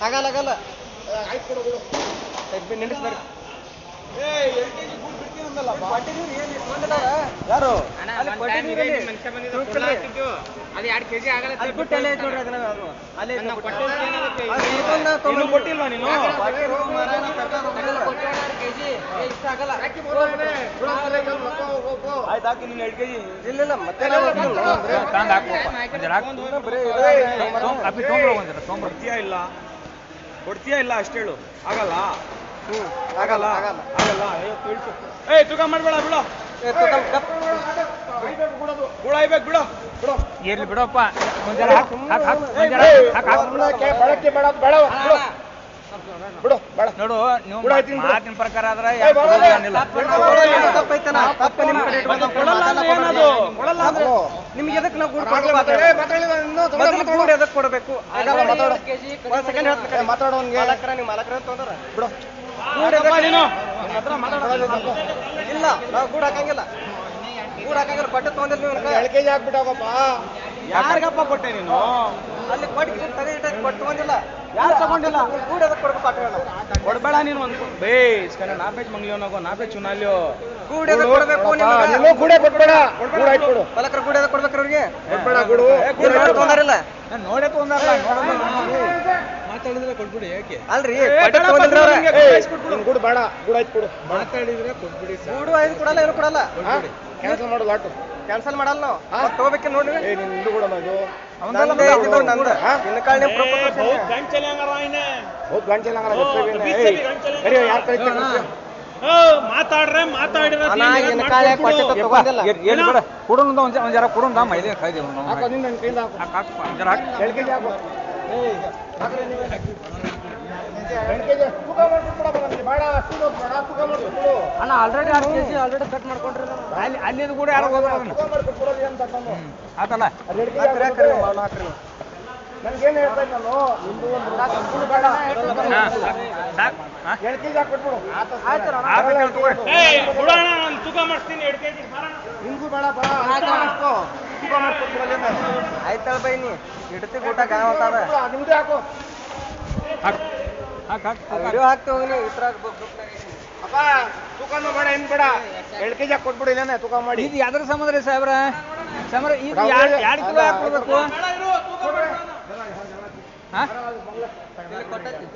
ಆಗಲ್ಲ ಆಗಲ್ಲ. ಆಯ್ತು ಕೊಡು ಬಿಡು. ನಿಲ್ಲಿಸ್ಬೇಡಿ ಏ ಎರಡು ಕೆ ಜಿ ಗುಡ್ ಬಿಡ್ತೀನಂದಲ್ಲ ಯಾರು? ಇಲ್ಲಿ. ಅದು ಎರಡು ಕೆಜಿ ಆಗಲ್ಲ ಅಲ್ಲಿ ಐತೆ ನೋಡ್ರಿ ಅದನ್ನ ಅದು. ಇದನ್ನ ತೊಗೊಂಡು ಕೊಟ್ಟಿಲ್ವಾ ನೀನು? ಕೊಟ್ಟಿರೋ ಮಾರಾಯ, ನಾ ತಗೊಂಡು ಹೋಗಲ್ಲ. ಆಯ್ತು ಹಾಕಿ ನೀನು ಎರಡು ಕೆ ಜಿ ಇಲ್ಲ ಇಲ್ಲ ಮತ್ತೆ ನಾವು ಹೋಗ್ತೀವಲ್ಲ ಅಂದ್ರೆ. ತಂದು ಹಾಕ್ಬೇಕು ಒಂಜರ ಹಾಕು ಇನ್ನ ಬರೀ ತೊಂಬ್ರ ಒಂಜರ ತೊಂಬ್ರ ಕೊಡ್ತೀಯಾ ಇಲ್ಲ ಅಷ್ಟು ಹೇಳು. ಅಷ್ಟೇಳು ಆಗಲ್ಲ. ಹ್ಮ್ ಆಗಲ್ಲ. ಆಗಲ್ಲ ಆಗಲ್ಲ. ಏಯ್ ತೂಕ ಮಾಡಬೇಡ ಬಿಡು. ಇರ್ಬೇಕು ಬಿಡು. ಬಿಡು. ಇರ್ಲಿ ಬಿಡಪ್ಪ. ಒಂಜರ ಹಾಕು ಹಾಕು ಹಾಕು ಒಂಜರ ಹಾಕು ಹಾಕು. ಬಳಕೆ ಬೇಡ ಬೇಡ. ಬಿಡು. ಬಿಡು ಬೇಡ. ನೋಡು ನೀವು ಮಾತಿನ ಪ್ರಕಾರ ಆದ್ರೆ ಏನದು? ಕೊಡಲ್ಲ ಅಂದ್ರೆ ನಿಮ್ಗೆ ಎದಕ್ಕೆ ನಾವು ಗೂಡು ಕೊಡಬೇಕು ಗೂಡು ಎದಕ್ಕೆ ಕೊಡಬೇಕು? ಸೆಕೆಂಡ್ ಹೇಳ್ತೀನಿ ಮಾತಾಡು. ಅವ್ನ್ಗೆ. ಮಾಲಕರ ನೀವು ಮಾಲಕರ ತೊಂದ್ರ? ಬಿಡು. ಇಲ್ಲ ನಾವು ಗೂಡು ಹಾಕಂಗಿಲ್ಲ. ಗೂಡು ಹಾಕಂಗಿಲ್ಲ ಕೊಟ್ಟೆ ತೊಗೊಂಡಿಲ್ಲ ನೀವು ಕೆ ಜಿ ಹಾಕ್ಬಿಟ್ಟಾಗಪ್ಪ ಯಾರಿಗಪ್ಪ ಕೊಟ್ಟೆ ನೀನು? ಅಲ್ಲಿ ಕೊಟ್ಟು ಕೊಟ್ಟು ತೊಗೊಂಡಿಲ್ಲ ಯಾರು ತಗೊಂಡಿಲ್ಲ? ಗೂಡು ಎದಕ್ಕೆ ಕೊಡ್ಬೇಕು ಆಟ ಕೊಡ್ಬೇಡ ನೀನು ಒಂದು ಬೇಸ್ ಕಣ ನಾಪೇಜ್ ಮಂಗ್ಲಿಯೋನಾಗೋ ನಾಪೇಜ್ ಚುನಾಲ್ಯೋ. ಕೊಡ್ಬೇಕು ನಿಮಗೆ ಆಯ್ತು ಕೊಡು. ಎದಕ್ಕೆ ಕೊಡ್ಬೇಕು ಅವರಿಗೆ. ಕೊಡ್ಬೇಡ ತೊಗೊಂಡಾರಿಲ್ಲ. ನಾನು ನೋಡೇ ಮಾತಾಡಿದ್ರೆ ಕೊಡ್ಬಿಡಿ ಯಾಕೆ? ಅಲ್ರಿ ಗೂಡು ಬೇಡ ಗೂಡ ಆಯ್ತು ಕೊಡು. ಗೂಡು ಐದು ಕೊಡಲ್ಲ ಏನು ಕೊಡಲ್ಲ. ಕ್ಯಾನ್ಸಲ್ ಮಾಡೋದು ಲಾಟು. ಕ್ಯಾನ್ಸಲ್ ಮಾಡಲ್ಲ ನಾವು ಮತ್ತೆ ತಗೋಬೇಕೇನು ನೋಡಿ ಏ ನಿನ್ ಹಿಂದೂ ಕೂಡ ಅದು ನಂದೇ ಐತಿದ್ದು ನಂದು ಇನ್ನು ಕಾಳು ನೀವು ಪ್ರಪೋಸ್ बहुत गांड चलांगा अरे यार ಕಳಿಸ್ತಾ ಮಾತಾಡ್ರೆ ಮಾತಾಡಿರ ಅಣ್ಣ ಇನ್ನು ಕಾಳೆ ಕೊಟ್ಟೆ ತಗೊಂಡಿಲ್ಲ ಎಲ್ಲಿ ಬಿಡ ಕುಡುಂದ ಒಂಜ ಒಂಜರ ಕುಡುಂದ ಮೈದೆ ಕೈದೆ ಹಾಕೋ ನಿನ್ನ ನನ್ನ ಕೈಯಿಂದ ಹಾಕು ಹಾಕು ಹಾಕು ಒಂಜರ ಹಾಕು ಎರಡು ಕೆಜಿ ಹಾಕು ಏಯ್ ಹಾಕ್ರೆ ನೀವೇ ಎರಡು ಕೆಜಿ ತೂಕ ಮಾಡ್ಬಿಟ್ಬಿಡಪ್ಪ ನನಗೆ ಬೇಡ ಅಷ್ಟು ಬೇಡ ತೂಕ ಮಾಡ್ಬಿಟ್ಬಿಡು ಅಣ್ಣ ಆಲ್ರೆಡಿ ಆರು ಕೆ ಜಿ ಆಲ್ರೆಡಿ ಕಟ್ ಮಾಡ್ಕೊಂಡ್ರಿ ಅಲ್ಲಿ ಅಲ್ಲಿಂದ ಕೂಡ ಯಾರು ಆತಲ್ಲ? ನನಗೇನು ಹೇಳ್ತಾ ಗುಡು ಬೇಡ. ಸಾಕು ಹಾಂ? ಎರಡು ಕೆಜಿ ಹಾಕ್ಬಿಟ್ಬಿಡು ಆಯ್ತು ಅಣ್ಣ. ಹಾಕ್ಬೇಕಲ್ಲ ತಗೋ. ಏಯ್ ಬಿಡೋಣ ನಾನು ತೂಕ ಮಾಡಿಸ್ತೀನಿ ಎರಡು ಕೆಜಿ ನಿಂಗೂ ಬೇಡಪ್ಪ ತೂಕ ಮಾಡ್ಕೊ. ತೂಕ ಮಾಡ್ಕೊಟ್ಬಿಡೋದೇನು ಆಯ್ತಳ ಬೈನಿ ಇಡ್ತಿ ಊಟ ಗಾಯ ನಿಮ್ದು ಹಾಕು. ಹಾಕ್ ಹಾಕ್ ಹಾಕು ವಿಡಿಯೋ ಹಾಕ್ತಿ ಹೋಗಿ ನೀವು ಇದ್ರಾಗ ಅಪ್ಪ ತೂಕನೂ ಬೇಡ ಏನು ಬೇಡ. ಎರಡು ಕೆಜಿ ಕೊಟ್ಬಿಡು ಇಲ್ಲೇನೆ ತೂಕ ಮಾಡಿ. ಇದು ಯಾವ್ದ್ರ ಸಂಬಂಧ ರೀ ಸಾಹೇಬ್ರ? ಸಾಹೇಬ್ರ ಇದು ಎರಡು ಎರಡು ಕಿಲೋ ಹಾಕ್ಬಿಡ್ಬೇಕು? ಹಾಂ? ಕೊಟ್ಟೈತಿ